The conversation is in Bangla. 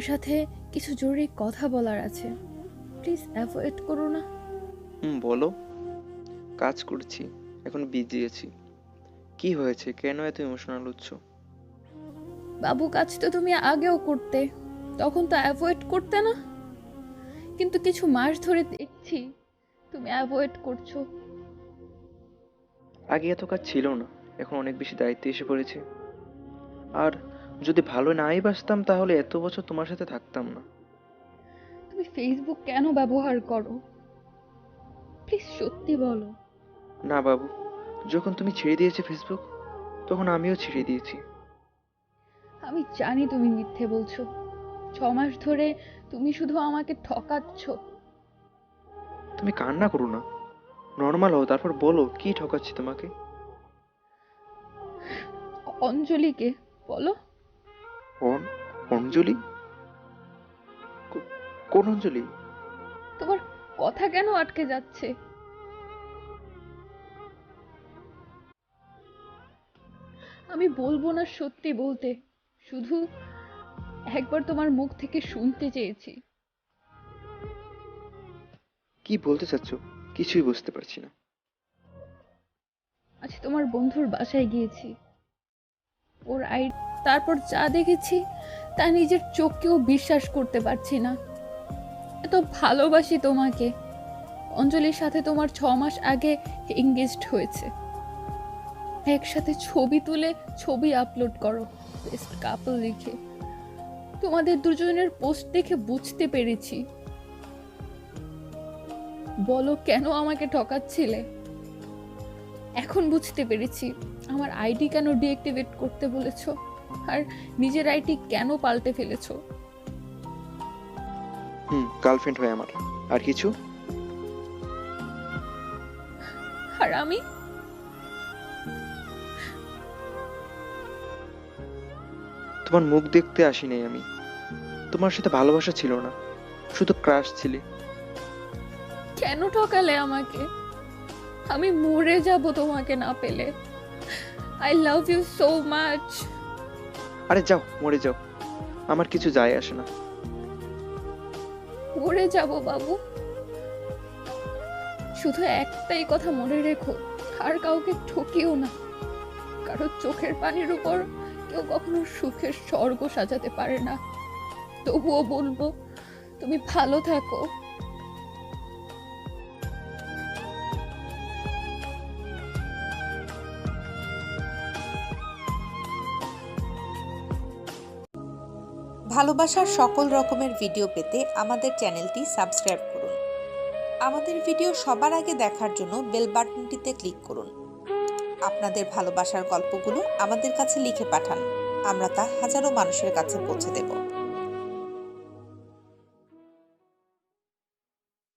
সাথে কিছু জরুরি কথা বলার আছে। প্লিজ অ্যাভয়েড করো না। হুম বলো। কাজ করছি এখন বিজি আছি। কি হয়েছে? কেন এত ইমোশনাল হচ্ছ? বাবু কাজ তো তুমি আগেও করতে। তখন তো অ্যাভয়েড করতে না। কিন্তু কিছু মাস ধরে দেখছি তুমি অ্যাভয়েড করছ। আগে এত কাজ ছিল না। এখন অনেক বেশি দায়িত্ব এসে পড়েছে। আর যদি ভালো নাই বাসতাম তাহলে এত বছর তোমার সাথে থাকতাম না। তুমি ফেসবুক কেন ব্যবহার করো? প্লিজ সত্যি বলো। না বাবু যখন তুমি ছেড়ে দিয়েছে ফেসবুক তখন আমিও ছেড়ে দিয়েছি। আমি জানি তুমি মিথ্যে বলছো। ছ মাস ধরে তুমি শুধু আমাকে ঠকাচ্ছ। তুমি কান্না করো না। নর্মাল হও তারপর বলো কি ঠকাচ্ছি তোমাকে? অঞ্জলিকে বলো। অন অঞ্জলি? কোন অঞ্জলি? তোমার কথা কেন আটকে যাচ্ছে? আমি বলব না সত্যি বলতে শুধু একবার তোমার মুখ থেকে শুনতে চেয়েছি। কি বলতে চাচ্ছ? কিছুই বুঝতে পারছি না। আজ তোমার বন্ধুর বাসায় গিয়েছি। ওর আই তারপর যা দেখেছি, তা নিজের চোখকেও বিশ্বাস করতে পারছি না। এত ভালোবাসি তোমাকে। অঞ্জলির সাথে তোমার ছ মাস আগে এঙ্গেজড হয়েছে। একসাথে ছবি তুলে ছবি আপলোড করো বেস্ট কাপল লিখে তোমাদের দুজনের পোস্ট দেখে বুঝতে পেরেছি। বলো, কেন আমাকে ঠকাচ্ছিলে? এখন বুঝতে পেরেছি। আমার আইডি কেন ডিঅ্যাক্টিভেট করতে বলেছ? আর নিজের আইডি কেন পাল্টে ফেলেছো? হুম গার্লফ্রেন্ড হয় আমার। আর কিছু? আর আমি? তোমার মুখ দেখতে আসি নাই আমি। তোমার সাথে ভালোবাসা ছিল না। শুধু ক্রাশ ছিলে। কেন ঠকালে আমাকে? আমি মরে যাব তোমাকে না পেলে। I love you so much আরে যাও, মরে যাও। আমার কিছু যায় আসে না। মরে যাব বাবু। শুধু একটাই কথা মনে রেখো, আর কাউকে ঠকিও না। কারও চোখের পানির উপর কেউ কখনো সুখের স্বর্গ সাজাতে পারে না। তবুও বলব, তুমি ভালো থাকো। ভালোবাসার সকল রকমের ভিডিও পেতে আমাদের চ্যানেলটি সাবস্ক্রাইব করুন। আমাদের ভিডিও সবার আগে দেখার জন্য বেল বাটনটিতে ক্লিক করুন। আপনাদের ভালোবাসার গল্পগুলো আমাদের কাছে লিখে পাঠান। আমরা তা হাজারো মানুষের কাছে পৌঁছে দেব।